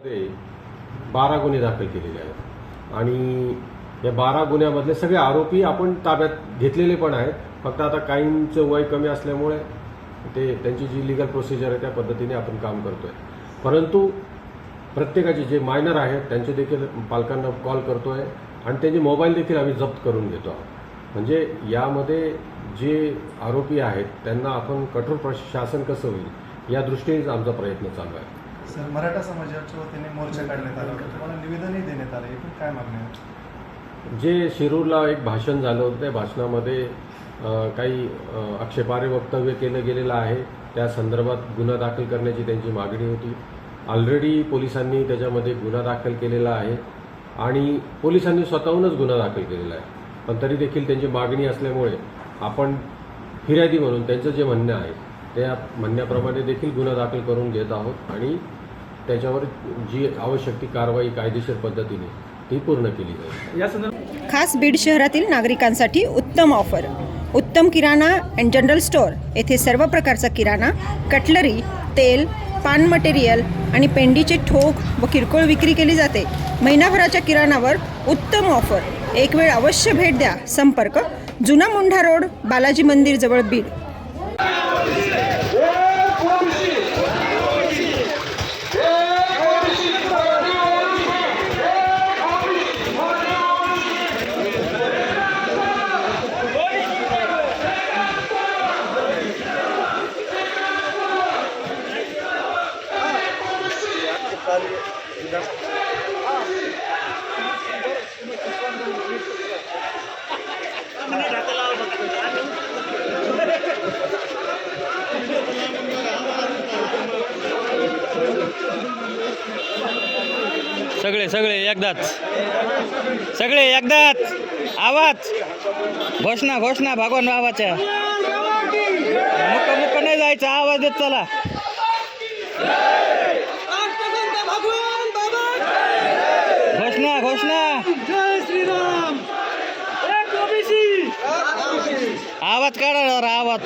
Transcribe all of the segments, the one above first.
मध्ये बारा गुन्हे दाखल केलेले आहेत. आणि या बारा गुन्ह्यामधले सगळे आरोपी आपण ताब्यात घेतलेले पण आहेत. फक्त आता काहींचं वय कमी असल्यामुळे ते त्यांची जी लिगल प्रोसिजर आहे त्या पद्धतीने आपण काम करतोय. परंतु प्रत्येकाचे जे मायनर आहेत त्यांचे देखील पालकांना कॉल करतोय. आणि त्यांचे मोबाईल देखील आम्ही जप्त करून घेतो आहोत. म्हणजे यामध्ये जे आरोपी आहेत त्यांना आपण कठोर प्रशासन कसं होईल या दृष्टीनेच आमचा प्रयत्न चालू आहे. सर मराठा समाजाच्या वतीने मोर्चा काढण्यात आला होता. तुम्हाला निवेदनही देण्यात आलं. एकूण काय मागणी आहे? जे शिरूरला एक भाषण झालं होतं त्या भाषणामध्ये काही आक्षेपार्ह वक्तव्य केलं गेलेलं आहे. त्या संदर्भात गुन्हा दाखल करण्याची त्यांची मागणी होती. ऑलरेडी पोलिसांनी त्याच्यामध्ये गुन्हा दाखल केलेला आहे आणि पोलिसांनी स्वतःहूनच गुन्हा दाखल केलेला आहे. पण तरी देखील त्यांची मागणी असल्यामुळे आपण फिर्यादी म्हणून त्यांचं जे म्हणणं आहे त्या म्हणण्याप्रमाणे देखील गुन्हा दाखल करून घेत आहोत आणि त्याच्यावर जी आवश्यक ती कारवाई कायदेशीर पद्धतीने ती पूर्ण केली जाईल. या संदर्भात खास बीड शहरातील नागरिकांसाठी उत्तम ऑफर. उत्तम किराणा अँड जनरल स्टोअर येथे सर्व प्रकारचा किराणा कटलरी तेल पान मटेरियल आणि पेंडीचे ठोक व किरकोळ विक्री केली जाते. महिनाभराच्या किराणावर उत्तम ऑफर. एक वेळ अवश्य भेट द्या. संपर्क जुना मुंढा रोड बालाजी मंदिर जवळ बीड. सगळे सगळे एकदाच. सगळे एकदाच. आवाज. घोषणा घोषणा भगवान बाबाच्या. मुक मुक नाही जायचं. आवाज देत चला. घोषणा. घोषणा आवाज काढा आवाज.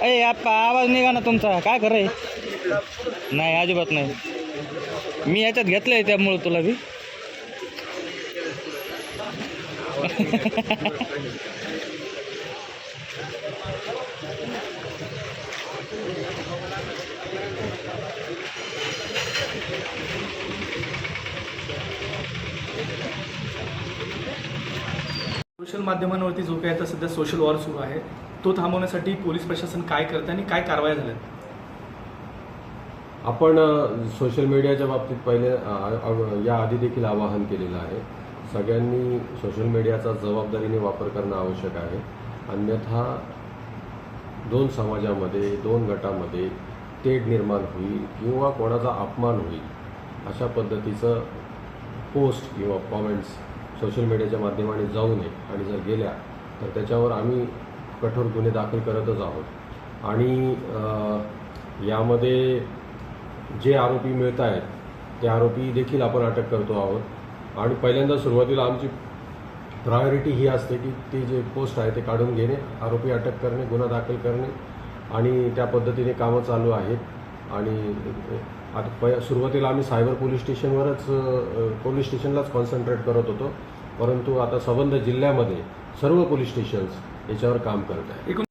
अय आप्पा आवाज निघा ना तुमचा. काय खरंय नाही अजिबात नाही. मी याच्यात घेतलंय त्यामुळं तुला बी. सोशल माध्यमांवरती जो काही आता सध्या सोशल वॉर सुरू आहे तो थांबवण्यासाठी पोलीस प्रशासन काय करतं आणि काय कारवाया झाल्यात? आपण सोशल मीडियाच्या बाबतीत पहिले या आधी देखील आवाहन केलेलं आहे. सगळ्यांनी सोशल मीडियाचा जबाबदारीने वापर करणं आवश्यक आहे. अन्यथा दोन समाजामध्ये दोन गटामध्ये तेढ निर्माण होईल किंवा कोणाचा अपमान होईल अशा पद्धतीचं पोस्ट किंवा कॉमेंट्स सोशल मीडियाच्या माध्यमाने जाऊ नये. आणि जर गेल्या तर त्याच्यावर आम्ही कठोर गुन्हे दाखल करतच आहोत. आणि यामध्ये जे आरोपी मिळत आहेत ते आरोपी देखील आपण अटक करतो आहोत. आणि पहिल्यांदा सुरुवातीला आमची प्रायोरिटी ही असते की ते जे पोस्ट आहे ते काढून घेणे आरोपी अटक करणे गुन्हा दाखल करणे आणि त्या पद्धतीने कामं चालू आहेत. आणि आता प सुरुवातीला आम्ही सायबर पोलीस स्टेशनवरच पोलीस स्टेशनलाच कॉन्सन्ट्रेट करत होतो. परंतु आता संबंध जिल्ह्यामध्ये सर्व पोलीस स्टेशन्स याच्यावर काम करत आहे एकूण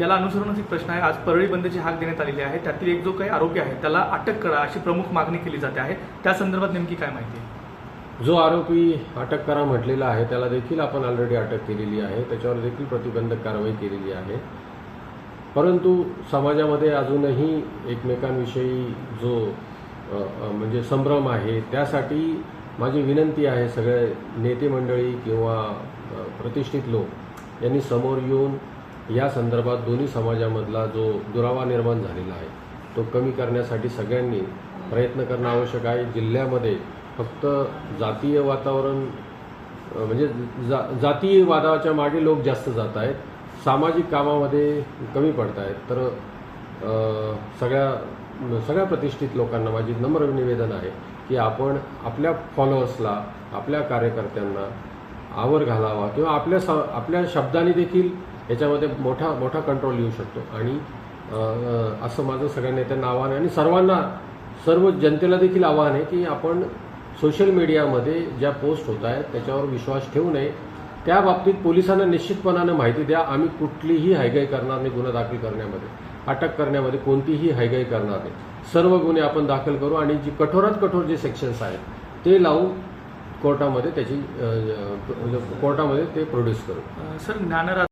याला अनुसरूनच एक प्रश्न आहे. आज परळी बंदची हाक देण्यात आलेली आहे. त्यातील एक जो काही आरोपी आहे त्याला अटक करा अशी प्रमुख मागणी केली जाते आहे. त्या संदर्भात नेमकी काय माहिती आहे? जो आरोपी अटक करा म्हटलेला आहे त्याला देखील आपण ऑलरेडी अटक केलेली आहे. त्याच्यावर देखील प्रतिबंधक कारवाई केलेली आहे. परंतु समाजामध्ये अजूनही एकमेकांविषयी जो म्हणजे संभ्रम आहे त्यासाठी माझी विनंती आहे सगळे नेते मंडळी किंवा प्रतिष्ठित लोक यांनी समोर येऊन या संदर्भात दोन्ही समाजामधला जो दुरावा निर्माण झालेला आहे तो कमी करण्यासाठी सगळ्यांनी प्रयत्न करणं आवश्यक आहे. जिल्ह्यामध्ये फक्त जातीय वातावरण म्हणजे जा जातीय वादाच्या मागे लोक जास्त जात आहेत. सामाजिक कामामध्ये कमी पडत आहेत. तर सगळ्या सगळ्या प्रतिष्ठित लोकांना माझी नम्र निवेदन आहे की आपण आपल्या फॉलोअर्सला आपल्या कार्यकर्त्यांना आवर घालावा किंवा आपल्या स आपल्या शब्दाने देखील याच्यामध्ये मोठा मोठा कंट्रोल येऊ शकतो. आणि असं माझं सगळ्या नेत्यांना आव्हान आहे. आणि सर्वांना सर्व जनतेला देखील आव्हान आहे की आपण सोशल मीडियामध्ये ज्या पोस्ट होत आहेत त्याच्यावर विश्वास ठेवू नये. त्या बाबतीत पोलिसांना निश्चितपणानं माहिती द्या. आम्ही कुठलीही हायगाई करणार नाही गुन्हा दाखल करण्यामध्ये. अटक करण्यामध्ये कोणतीही हायगाई करणार नाही. सर्व गुन्हे आपण दाखल करू आणि जी कठोरात कठोर जे सेक्शन्स आहेत ते लावून कोर्टामध्ये त्याची कोर्टामध्ये ते प्रोड्यूस करू. सर ज्ञानराज